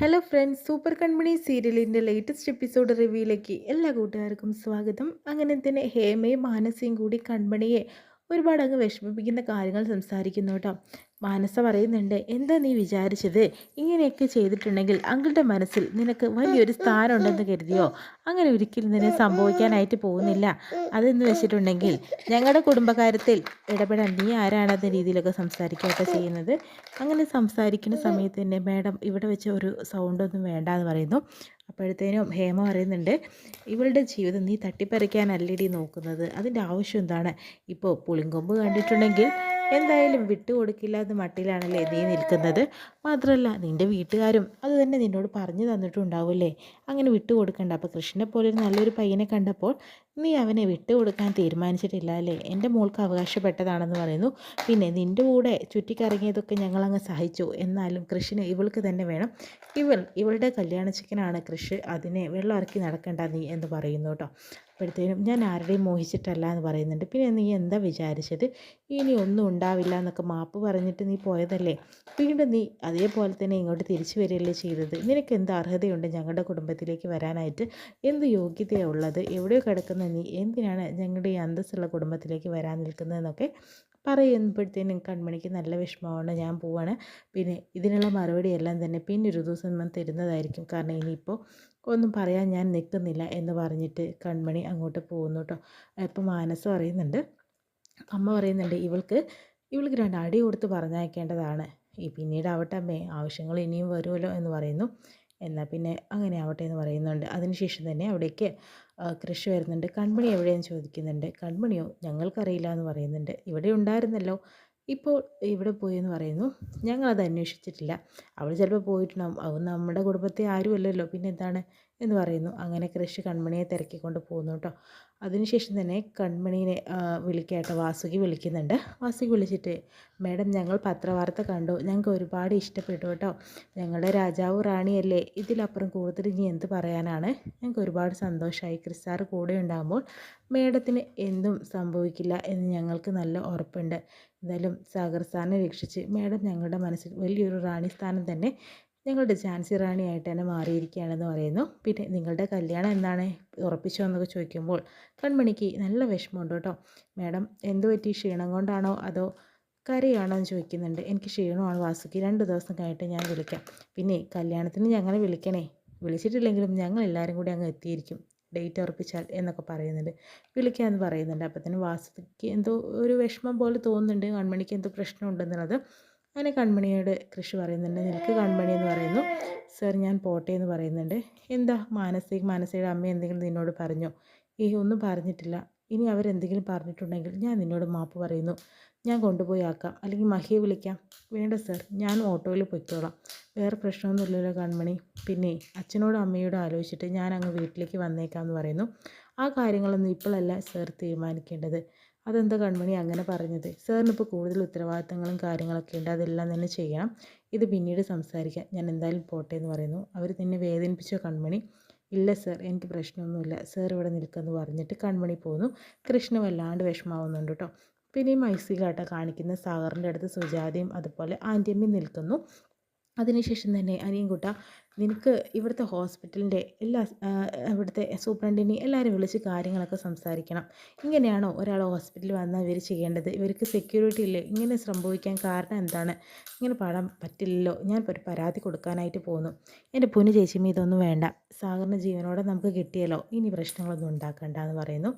Hello friends super കൺമണി സീരിയലിന്റെ latest episode റിവ്യൂയിലേക്ക് എല്ലാ കൂട്ടുകാർക്കും സ്വാഗതം. അങ്ങനെ തന്നെ ഹേമയും മാനസയും കൂടി കൺമണിയെ ഒരുപാട് അങ്ങ് വിഷമിപ്പിക്കുന്ന കാര്യങ്ങൾ സംസാരിക്കുന്നു കേട്ടോ. മാനസ പറയുന്നുണ്ട് എന്താ നീ വിചാരിച്ചത്? ഇങ്ങനെയൊക്കെ ചെയ്തിട്ടുണ്ടെങ്കിൽ അങ്കിളുടെ മനസ്സിൽ നിനക്ക് വലിയൊരു സ്ഥാനം ഉണ്ടെന്ന് കരുതിയോ? അങ്ങനെ ഒരിക്കലും നിന്നെ സംഭവിക്കാനായിട്ട് പോകുന്നില്ല. അതെന്ന് വെച്ചിട്ടുണ്ടെങ്കിൽ ഞങ്ങളുടെ കുടുംബകാര്യത്തിൽ ഇടപെടാൻ നീ ആരാണെന്ന രീതിയിലൊക്കെ സംസാരിക്കുകയൊക്കെ ചെയ്യുന്നത്. അങ്ങനെ സംസാരിക്കുന്ന സമയത്ത് തന്നെ മാഡം ഇവിടെ വെച്ച ഒരു സൗണ്ടൊന്നും വേണ്ട എന്ന് പറയുന്നു. അപ്പോഴത്തേനും ഹേമ പറയുന്നുണ്ട് ഇവളുടെ ജീവിതം നീ തട്ടിപ്പറിക്കാൻ തട്ടിപ്പറിക്കാനല്ലടി നോക്കുന്നത്. അതിന്റെ ആവശ്യം എന്താണ്? ഇപ്പോൾ പുളിങ്കൊമ്പ് കണ്ടിട്ടുണ്ടെങ്കിൽ എന്തായാലും വിട്ടുകൊടുക്കില്ല എന്ന് മട്ടിലാണല്ലേ നീ നിൽക്കുന്നത്. മാത്രമല്ല നിന്റെ വീട്ടുകാരും അത് തന്നെ നിന്നോട് പറഞ്ഞു തന്നിട്ടുണ്ടാവില്ലേ അങ്ങനെ വിട്ടുകൊടുക്കണ്ട അപ്പോൾ കൃഷ്ണനെ പോലെ ഒരു നല്ലൊരു പയ്യനെ കണ്ടപ്പോൾ നീ അവനെ വിട്ടുകൊടുക്കാൻ തീരുമാനിച്ചിട്ടില്ല അല്ലേ? എന്റെ മോൾക്ക് അവകാശപ്പെട്ടതാണെന്ന് പറയുന്നു. പിന്നെ നിന്റെ കൂടെ ചുറ്റിക്കറങ്ങിയതൊക്കെ ഞങ്ങളങ്ങ് സഹിച്ചു. എന്നാലും കൃഷിന് ഇവൾക്ക് തന്നെ വേണം. ഇവൾ ഇവളുടെ കല്യാണ ചിക്കനാണ് കൃഷി. അതിനെ വെള്ളം ഇറക്കി നടക്കേണ്ട നീ എന്ന് പറയുന്നു കേട്ടോ. അപ്പോഴത്തേനും ഞാൻ ആരുടെയും മോഹിച്ചിട്ടല്ല എന്ന് പറയുന്നുണ്ട്. പിന്നെ നീ എന്താ വിചാരിച്ചത്? ഇനി ഒന്നും ഉണ്ടാവില്ല എന്നൊക്കെ മാപ്പ് പറഞ്ഞിട്ട് നീ പോയതല്ലേ? വീണ്ടും നീ അതേപോലെ തന്നെ ഇങ്ങോട്ട് തിരിച്ചു വരികയല്ലേ ചെയ്തത്? നിനക്ക് എന്ത് അർഹതയുണ്ട് ഞങ്ങളുടെ കുടുംബത്തിലേക്ക് വരാനായിട്ട്? എന്ത് യോഗ്യതയുള്ളത് എവിടെയോ കിടക്കുന്ന നീ എന്തിനാണ് ഞങ്ങളുടെ ഈ അന്തസ്സുള്ള കുടുംബത്തിലേക്ക് വരാൻ നിൽക്കുന്നതെന്നൊക്കെ പറയുമ്പോഴത്തേനും കൺമണിക്ക് നല്ല വിഷമമാണ് ഞാൻ പോവാണ്. പിന്നെ ഇതിനുള്ള മറുപടി എല്ലാം തന്നെ പിന്നെ ഒരു ദിവസം ഞാൻ തരുന്നതായിരിക്കും. കാരണം ഇനിയിപ്പോൾ ഒന്നും പറയാൻ ഞാൻ നിൽക്കുന്നില്ല എന്ന് പറഞ്ഞിട്ട് കൺമണി അങ്ങോട്ട് പോകുന്നു കേട്ടോ. ഇപ്പം മാനസ് പറയുന്നുണ്ട് അമ്മ പറയുന്നുണ്ട് ഇവൾക്ക് ഇവൾക്ക് രണ്ട് അടി കൊടുത്ത് പറഞ്ഞയക്കേണ്ടതാണ്. ഈ പിന്നീട് ആവട്ടെ അമ്മേ ആവശ്യങ്ങൾ ഇനിയും വരുമല്ലോ എന്ന് പറയുന്നു. എന്നാൽ പിന്നെ അങ്ങനെ ആവട്ടെ എന്ന് പറയുന്നുണ്ട്. അതിനുശേഷം തന്നെ അവിടേക്ക് കൃഷി വരുന്നുണ്ട്. കൺമണി എവിടെയെന്ന് ചോദിക്കുന്നുണ്ട്. കൺമണിയോ? ഞങ്ങൾക്കറിയില്ല എന്ന് പറയുന്നുണ്ട്. ഇവിടെ ഉണ്ടായിരുന്നല്ലോ. ഇപ്പോൾ ഇവിടെ പോയി എന്ന് പറയുന്നു. ഞങ്ങളത് അന്വേഷിച്ചിട്ടില്ല. അവൾ ചിലപ്പോൾ പോയിട്ടുണ്ടാവും. അവൻ നമ്മുടെ കുടുംബത്തെ ആരുമല്ലല്ലോ. പിന്നെ എന്താണ്? എന്ന് പറയുന്നു. അങ്ങനെ കൃഷി കൺമണിയെ തിരക്കിക്കൊണ്ട് പോകുന്നു കേട്ടോ. അതിനുശേഷം തന്നെ കൺമണീനെ വിളിക്കാട്ടോ വാസുകി വിളിക്കുന്നുണ്ട്. വാസുകി വിളിച്ചിട്ട് മേഡം ഞങ്ങൾ പത്രവാർത്ത കണ്ടു. ഞങ്ങൾക്ക് ഒരുപാട് ഇഷ്ടപ്പെട്ടു കേട്ടോ. ഞങ്ങളുടെ രാജാവ് റാണിയല്ലേ? ഇതിലപ്പുറം കൂടുതൽ ഇനി എന്ത് പറയാനാണ്? ഞങ്ങൾക്ക് ഒരുപാട് സന്തോഷമായി ക്രിസ്സാർ കൂടെ ഉണ്ടാകുമ്പോൾ മേഡത്തിന് എന്തും സംഭവിക്കില്ല എന്ന് ഞങ്ങൾക്ക് നല്ല ഉറപ്പുണ്ട്. എന്തായാലും സാഗർ രക്ഷിച്ച് മേഡം ഞങ്ങളുടെ മനസ്സിൽ വലിയൊരു റാണി സ്ഥാനം തന്നെ ഞങ്ങളുടെ ഝാൻസി റാണിയായിട്ട് തന്നെ മാറിയിരിക്കുകയാണെന്ന് പറയുന്നു. പിന്നെ നിങ്ങളുടെ കല്യാണം എന്താണ്? ഉറപ്പിച്ചോ എന്നൊക്കെ ചോദിക്കുമ്പോൾ കൺമണിക്ക് നല്ല വിഷമമുണ്ട് കേട്ടോ. മാഡം എന്ത് പറ്റി? ക്ഷീണം കൊണ്ടാണോ? അതോ കരയാണോ? എന്ന് ചോദിക്കുന്നുണ്ട്. എനിക്ക് ക്ഷീണമാണ് വാസുക്കി രണ്ട് ദിവസം കഴിഞ്ഞിട്ട് ഞാൻ വിളിക്കാം. പിന്നെ കല്യാണത്തിന് ഞങ്ങളെ വിളിക്കണേ. വിളിച്ചിട്ടില്ലെങ്കിലും ഞങ്ങൾ എല്ലാവരും കൂടി അങ്ങ് എത്തിയിരിക്കും. ഡേറ്റ് ഉറപ്പിച്ചാൽ എന്നൊക്കെ പറയുന്നുണ്ട്. വിളിക്കാമെന്ന് പറയുന്നുണ്ട്. അപ്പോൾ തന്നെ വാസുക്ക് എന്തോ ഒരു വിഷമം പോലെ തോന്നുന്നുണ്ട്. കൺമണിക്ക് എന്തോ പ്രശ്നമുണ്ടെന്നുള്ളത് അങ്ങനെ കൺമണിയോട് കൃഷി പറയുന്നുണ്ട്. നിനക്ക് കൺമണി എന്ന് പറയുന്നു. സർ ഞാൻ പോട്ടെ എന്ന് പറയുന്നുണ്ട്. എന്താ? മാനസിക മാനസയുടെ അമ്മ എന്തെങ്കിലും നിന്നോട് പറഞ്ഞു? ഈ ഒന്നും പറഞ്ഞിട്ടില്ല. ഇനി അവരെന്തെങ്കിലും പറഞ്ഞിട്ടുണ്ടെങ്കിൽ ഞാൻ നിന്നോട് മാപ്പ് പറയുന്നു. ഞാൻ കൊണ്ടുപോയി ആക്കാം. അല്ലെങ്കിൽ മഹിയെ വിളിക്കാം. വേണ്ട സർ. ഞാൻ ഓട്ടോയിൽ പൊയ്ക്കോളാം. വേറെ പ്രശ്നമൊന്നുമില്ലല്ലോ കൺമണി. പിന്നെ അച്ഛനോടും അമ്മയോടും ആലോചിച്ചിട്ട് ഞാൻ അങ്ങ് വീട്ടിലേക്ക് വന്നേക്കാം എന്ന് പറയുന്നു. ആ കാര്യങ്ങളൊന്നും ഇപ്പോഴല്ല സർ തീരുമാനിക്കേണ്ടത്. അതെന്താ കൺമണി അങ്ങനെ പറഞ്ഞത്? സാറിന് ഇപ്പോൾ കൂടുതൽ ഉത്തരവാദിത്തങ്ങളും കാര്യങ്ങളൊക്കെ ഉണ്ട്. അതെല്ലാം തന്നെ ചെയ്യാം ഇത് പിന്നീട് സംസാരിക്കാം. ഞാൻ എന്തായാലും പോട്ടെ എന്ന് പറയുന്നു. അവർ നിന്നെ വേദനിപ്പിച്ചോ കൺമണി? ഇല്ല സർ എനിക്ക് പ്രശ്നമൊന്നുമില്ല. സർ ഇവിടെ നിൽക്കുമെന്ന് പറഞ്ഞിട്ട് കൺമണി പോകുന്നു കൃഷ്ണ വല്ലാണ്ട് വിഷമാവുന്നുണ്ട് കേട്ടോ. പിന്നെ ഈ കാട്ട കാണിക്കുന്ന സാഗറിന്റെ അടുത്ത് സുജാതയും അതുപോലെ ആന്റിയമ്മയും നിൽക്കുന്നു. അതിനുശേഷം തന്നെ അനിയൻകുട്ട നിനക്ക് ഇവിടുത്തെ ഹോസ്പിറ്റലിന്റെ എല്ലാ ഇവിടുത്തെ സൂപ്രണ്ടിനെ എല്ലാവരും വിളിച്ച് കാര്യങ്ങളൊക്കെ സംസാരിക്കണം. ഇങ്ങനെയാണോ ഒരാൾ ഹോസ്പിറ്റലിൽ വന്നാൽ ഇവർ ചെയ്യേണ്ടത്? ഇവർക്ക് സെക്യൂരിറ്റി ഇല്ലേ? ഇങ്ങനെ സംഭവിക്കാൻ കാരണം എന്താണ്? ഇങ്ങനെ പാടാൻ പറ്റില്ലല്ലോ. ഞാൻ ഒരു പരാതി കൊടുക്കാനായിട്ട് പോകുന്നു എന്റെ പൊന്നു ചേച്ചിമ്മ ഇതൊന്നും വേണ്ട. സാഗറിന്റെ ജീവനോടെ നമുക്ക് കിട്ടിയല്ലോ. ഇനി പ്രശ്നങ്ങളൊന്നും ഉണ്ടാക്കണ്ട എന്ന് പറയുന്നു.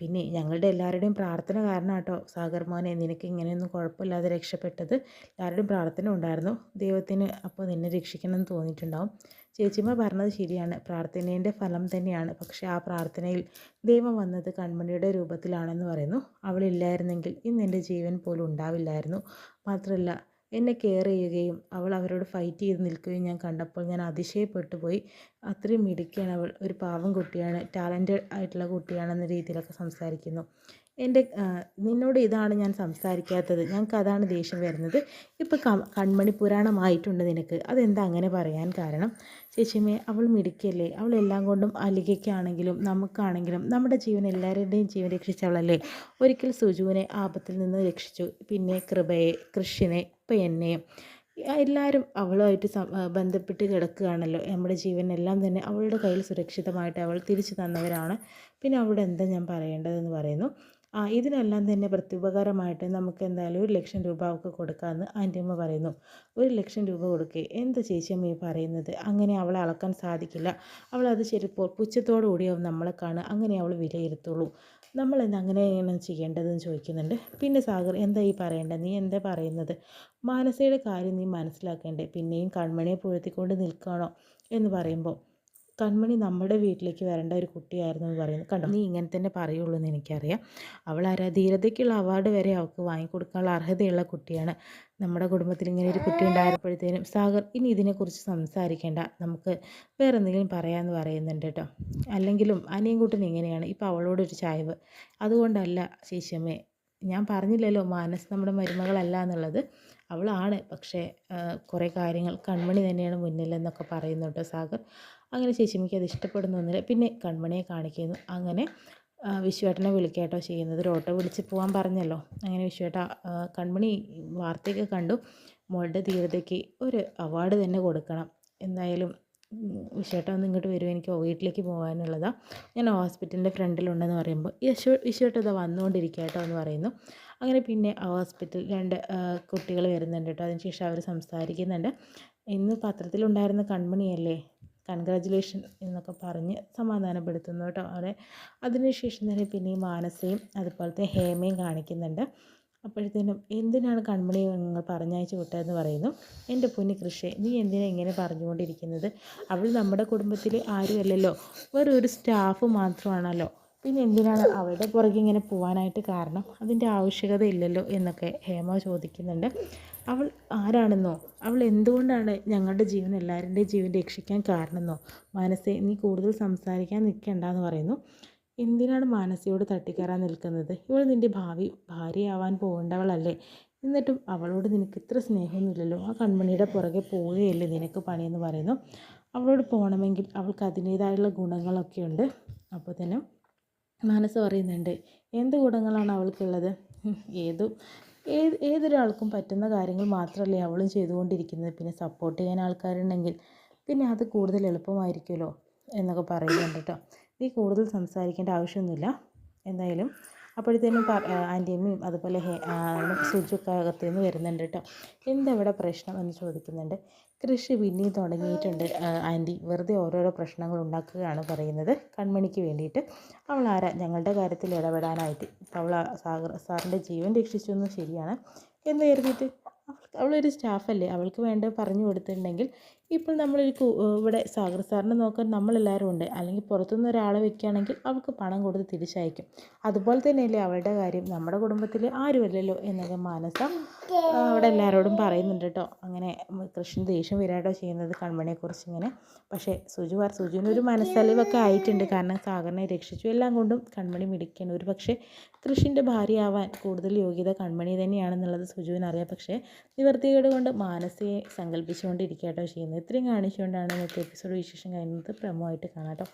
പിന്നെ ഞങ്ങളുടെ എല്ലാവരുടെയും പ്രാർത്ഥന കാരണം കേട്ടോ സാഗർ മോനെ നിനക്ക് ഇങ്ങനെയൊന്നും കുഴപ്പമില്ലാതെ രക്ഷപ്പെട്ടത്. എല്ലാവരുടെയും പ്രാർത്ഥന ഉണ്ടായിരുന്നു. ദൈവത്തിന് അപ്പോൾ നിന്നെ രക്ഷിക്കണം എന്ന് തോന്നിയിട്ടുണ്ടാവും. ചേച്ചിമ്മ പറഞ്ഞത് ശരിയാണ്. പ്രാർത്ഥനേന്റെ ഫലം തന്നെയാണ്. പക്ഷേ ആ പ്രാർത്ഥനയിൽ ദൈവം വന്നത് കൺമണിയുടെ രൂപത്തിലാണെന്ന് പറയുന്നു. അവളില്ലായിരുന്നെങ്കിൽ ഇന്ന് എന്റെ ജീവൻ പോലും ഉണ്ടാവില്ലായിരുന്നു. മാത്രമല്ല എന്നെ കെയർ ചെയ്യുകയും അവൾ അവരോട് ഫൈറ്റ് ചെയ്ത് നിൽക്കുകയും ഞാൻ കണ്ടപ്പോൾ ഞാൻ അതിശയപ്പെട്ടു പോയി. അത്രയും മിടുക്കിയാണ് അവൾ. ഒരു പാവം കുട്ടിയാണ്. ടാലന്റഡ് ആയിട്ടുള്ള കുട്ടിയാണെന്ന രീതിയിലൊക്കെ സംസാരിക്കുന്നു. എന്റെ നിന്നോട് ഇതാണ് ഞാൻ സംസാരിക്കാത്തത്. ഞങ്ങൾക്ക് അതാണ് ദേഷ്യം വരുന്നത്. ഇപ്പോൾ കൺമണി പുരാണമായിട്ടുണ്ട് നിനക്ക്. അതെന്താ അങ്ങനെ പറയാൻ കാരണം? ചേച്ചിമേ അവൾ മിടുക്കല്ലേ അവൾ എല്ലാം കൊണ്ടും അലികയ്ക്കാണെങ്കിലും നമുക്കാണെങ്കിലും നമ്മുടെ ജീവൻ എല്ലാവരുടെയും ജീവൻ രക്ഷിച്ചവളല്ലേ ഒരിക്കൽ സുജുവിനെ ആപത്തിൽ നിന്ന് രക്ഷിച്ചു. പിന്നെ കൃപയെ കൃഷിനെ ഇപ്പം എന്നെയും എല്ലാവരും അവളുമായിട്ട് ബന്ധപ്പെട്ട് കിടക്കുകയാണല്ലോ. നമ്മുടെ ജീവനെല്ലാം തന്നെ അവളുടെ കയ്യിൽ സുരക്ഷിതമായിട്ട് അവൾ തിരിച്ചു തന്നവരാണ്. പിന്നെ അവളുടെ എന്താ ഞാൻ പറയേണ്ടതെന്ന് പറയുന്നു. ആ ഇതിനെല്ലാം തന്നെ പ്രത്യുപകാരമായിട്ട് നമുക്ക് എന്തായാലും ഒരു ലക്ഷം രൂപ അവൾക്ക് കൊടുക്കാമെന്ന് ആന്റിയമ്മ പറയുന്നു. ഒരു ലക്ഷം രൂപ കൊടുക്കേ എന്ത് ചേച്ചിയമ്മ ഈ പറയുന്നത്? അങ്ങനെ അവളെ അളക്കാൻ സാധിക്കില്ല. അവൾ അത് ചിലപ്പോൾ പുച്ഛത്തോടു കൂടിയാവും നമ്മളെ കാണുക അങ്ങനെ അവൾ വിലയിരുത്തുള്ളൂ. നമ്മൾ എന്താ അങ്ങനെയാണ് ചെയ്യേണ്ടതെന്ന് ചോദിക്കുന്നുണ്ട്. പിന്നെ സാഗർ എന്താ ഈ പറയേണ്ടത് നീ എന്താ പറയുന്നത്? മാനസയുടെ കാര്യം നീ മനസ്സിലാക്കേണ്ടേ? പിന്നെയും കൺമണിയെ പുഴത്തിക്കൊണ്ട് നിൽക്കണോ എന്ന് പറയുമ്പോൾ കൺമണി നമ്മുടെ വീട്ടിലേക്ക് വരേണ്ട ഒരു കുട്ടിയായിരുന്നു എന്ന് പറയുന്നത്. കണ്ടോ? നീ ഇങ്ങനെ തന്നെ പറയുള്ളൂ എന്ന് എനിക്കറിയാം. അവൾ ധീരതയ്ക്കുള്ള അവാർഡ് വരെ അവൾക്ക് വാങ്ങിക്കൊടുക്കാനുള്ള അർഹതയുള്ള കുട്ടിയാണ്. നമ്മുടെ കുടുംബത്തിൽ ഇങ്ങനെ ഒരു കുട്ടി ഉണ്ടായപ്പോഴത്തേനും സാഗർ ഇനി ഇതിനെക്കുറിച്ച് സംസാരിക്കേണ്ട. നമുക്ക് വേറെ എന്തെങ്കിലും പറയാമെന്ന് പറയുന്നുണ്ട് കേട്ടോ. അല്ലെങ്കിലും അനിയൻകുട്ടൻ ഇങ്ങനെയാണ്. ഇപ്പോൾ അവളോടൊരു ചായവ്. അതുകൊണ്ടല്ല ശേഷമേ ഞാൻ പറഞ്ഞില്ലല്ലോ മാനസ് നമ്മുടെ മരുമകളല്ല എന്നുള്ളത്. അവളാണ്. പക്ഷേ കുറേ കാര്യങ്ങൾ കൺമണി തന്നെയാണ് മുന്നിലെന്നൊക്കെ പറയുന്നുണ്ട് സാഗർ. അങ്ങനെ ചേച്ചിമ്മയ്ക്ക് അത് ഇഷ്ടപ്പെടുന്നൊന്നുമില്ല പിന്നെ കൺമണിയെ കാണിക്കുന്നു. അങ്ങനെ വിശ്വേട്ടനെ വിളിക്കാട്ടോ ചെയ്യുന്നത്. ഒരു ഓട്ടോ വിളിച്ച് പോകാൻ പറഞ്ഞല്ലോ. അങ്ങനെ വിശ്വേട്ട കൺമണി വാർത്തയൊക്കെ കണ്ടു. മോളുടെ ധീരതയ്ക്ക് ഒരു അവാർഡ് തന്നെ കൊടുക്കണം. എന്തായാലും വിശ്വേട്ട ഒന്ന് ഇങ്ങോട്ട് വരും. എനിക്ക് വീട്ടിലേക്ക് പോകാനുള്ളതാണ് ഞാൻ ഹോസ്പിറ്റലിന്റെ ഫ്രണ്ടിലുണ്ടെന്ന് പറയുമ്പോൾ യശോ വിശ്വേട്ട ഇതാ വന്നുകൊണ്ടിരിക്കുക കേട്ടോ എന്ന് പറയുന്നു. അങ്ങനെ പിന്നെ ആ ഹോസ്പിറ്റൽ രണ്ട് കുട്ടികൾ വരുന്നുണ്ട് കേട്ടോ അതിനുശേഷം അവർ സംസാരിക്കുന്നുണ്ട്. ഇന്ന് പത്രത്തിലുണ്ടായിരുന്ന കൺമണിയല്ലേ? കൺഗ്രാജുലേഷൻ എന്നൊക്കെ പറഞ്ഞ് സമാധാനപ്പെടുത്തുന്നു കേട്ടോ അവിടെ. അതിനുശേഷം തന്നെ പിന്നെ ഈ മാനസയും അതുപോലത്തെ ഹേമയും കാണിക്കുന്നുണ്ട്. അപ്പോഴത്തേനും എന്തിനാണ് കൺമണി നിങ്ങൾ പറഞ്ഞയച്ച് വിട്ടതെന്ന് പറയുന്നു. എന്റെ പൊന്നി കൃഷി നീ എന്തിനാ ഇങ്ങനെ പറഞ്ഞുകൊണ്ടിരിക്കുന്നത്? അവൾ നമ്മുടെ കുടുംബത്തിൽ ആരുമല്ലല്ലോ. വെറൊരു സ്റ്റാഫ് മാത്രമാണല്ലോ. പിന്നെ എന്തിനാണ് അവളുടെ പുറകെ ഇങ്ങനെ പോകാനായിട്ട് കാരണം? അതിന്റെ ആവശ്യകത ഇല്ലല്ലോ എന്നൊക്കെ ഹേമ ചോദിക്കുന്നുണ്ട്. അവൾ ആരാണെന്നോ? അവൾ എന്തുകൊണ്ടാണ് ഞങ്ങളുടെ ജീവൻ എല്ലാവരുടെയും ജീവൻ രക്ഷിക്കാൻ കാരണമെന്നോ? മനസ്സെ നീ കൂടുതൽ സംസാരിക്കാൻ നിൽക്കണ്ടെന്ന് പറയുന്നു. എന്തിനാണ് മാനസിയോട് തട്ടിക്കയറാൻ നിൽക്കുന്നത്? ഇവൾ നിന്റെ ഭാവി ഭാര്യയാവാൻ പോകേണ്ടവളല്ലേ? എന്നിട്ടും അവളോട് നിനക്ക് ഇത്ര സ്നേഹമൊന്നുമില്ലല്ലോ. ആ കൺമണിയുടെ പുറകെ പോവുകയല്ലേ നിനക്ക് പണിയെന്ന് പറയുന്നു. അവളോട് പോകണമെങ്കിൽ അവൾക്ക് അതിന്റേതായുള്ള ഗുണങ്ങളൊക്കെ ഉണ്ട് അപ്പോൾ തന്നെ മനസ്സ് പറയുന്നുണ്ട്. എന്ത് ഗുണങ്ങളാണ് അവൾക്കുള്ളത്? ഏതു ഏത് ഏതൊരാൾക്കും പറ്റുന്ന കാര്യങ്ങൾ മാത്രമല്ലേ അവളും ചെയ്തുകൊണ്ടിരിക്കുന്നത്. പിന്നെ സപ്പോർട്ട് ചെയ്യാൻ ആൾക്കാരുണ്ടെങ്കിൽ പിന്നെ അത് കൂടുതൽ എളുപ്പമായിരിക്കുമല്ലോ എന്നൊക്കെ പറയുന്നുണ്ട് കേട്ടോ നീ കൂടുതൽ സംസാരിക്കേണ്ട ആവശ്യമൊന്നുമില്ല. എന്തായാലും അപ്പോഴത്തേനും ആന്റിയമ്മയും അതുപോലെ സുജുക്കെ അകത്തു നിന്ന് വരുന്നുണ്ട് കേട്ടോ എന്തവിടെ പ്രശ്നം എന്ന് ചോദിക്കുന്നുണ്ട്. കൃഷി പിന്നെയും തുടങ്ങിയിട്ടുണ്ട്. ആന്റി വെറുതെ ഓരോരോ പ്രശ്നങ്ങൾ ഉണ്ടാക്കുകയാണ് പറയുന്നത്. കൺമണിക്ക് വേണ്ടിയിട്ട്. അവൾ ആരാ? ഞങ്ങളുടെ കാര്യത്തിൽ ഇടപെടാനായിട്ട്. അവൾ സാഗർ സാറിന്റെ ജീവൻ രക്ഷിച്ചു ശരിയാണ് എന്ന് കരുതിയിട്ട് അവളൊരു സ്റ്റാഫല്ലേ? അവൾക്ക് വേണ്ടത് പറഞ്ഞു കൊടുത്തിട്ടുണ്ടെങ്കിൽ ഇപ്പോൾ നമ്മളൊരു ഇവിടെ സാഗർ സാറിനെ നോക്കാൻ നമ്മളെല്ലാവരും ഉണ്ട്. അല്ലെങ്കിൽ പുറത്തുനിന്ന് ഒരാളെ വെക്കുകയാണെങ്കിൽ അവൾക്ക് പണം കൊടുത്ത് തിരിച്ചയക്കും. അതുപോലെ തന്നെയല്ലേ അവളുടെ കാര്യം. നമ്മുടെ കുടുംബത്തിൽ ആരുമല്ലല്ലോ എന്നൊക്കെ മാനസം അവിടെ എല്ലാവരോടും പറയുന്നുണ്ട് കേട്ടോ. അങ്ങനെ കൃഷ്ണൻ ദേഷ്യം വരാട്ടോ ചെയ്യുന്നത് കൺമണിയെക്കുറിച്ച് ഇങ്ങനെ. പക്ഷേ സുജു പറ സുജുവിനൊരു മനസ്സലിവൊക്കെ ആയിട്ടുണ്ട്. കാരണം സാഗറിനെ രക്ഷിച്ചു എല്ലാം കൊണ്ടും കൺമണി മിടിക്കണം ഒരു പക്ഷേ കൃഷിന്റെ ഭാര്യയാവാൻ കൂടുതൽ യോഗ്യത കൺമണി തന്നെയാണെന്നുള്ളത് സുജുവിനറിയാം. പക്ഷേ നിവർത്തികേട് കൊണ്ട് മാനസയെ സങ്കല്പിച്ചുകൊണ്ടിരിക്കുകയാട്ടോ ചെയ്യുന്നത്. ഇത്രയും കാണിച്ചുകൊണ്ടാണ് ഇന്നത്തെ എപ്പിസോഡ് വിശേഷം കഴിയുന്നത് പ്രമോ ആയിട്ട് കാണാം കേട്ടോ.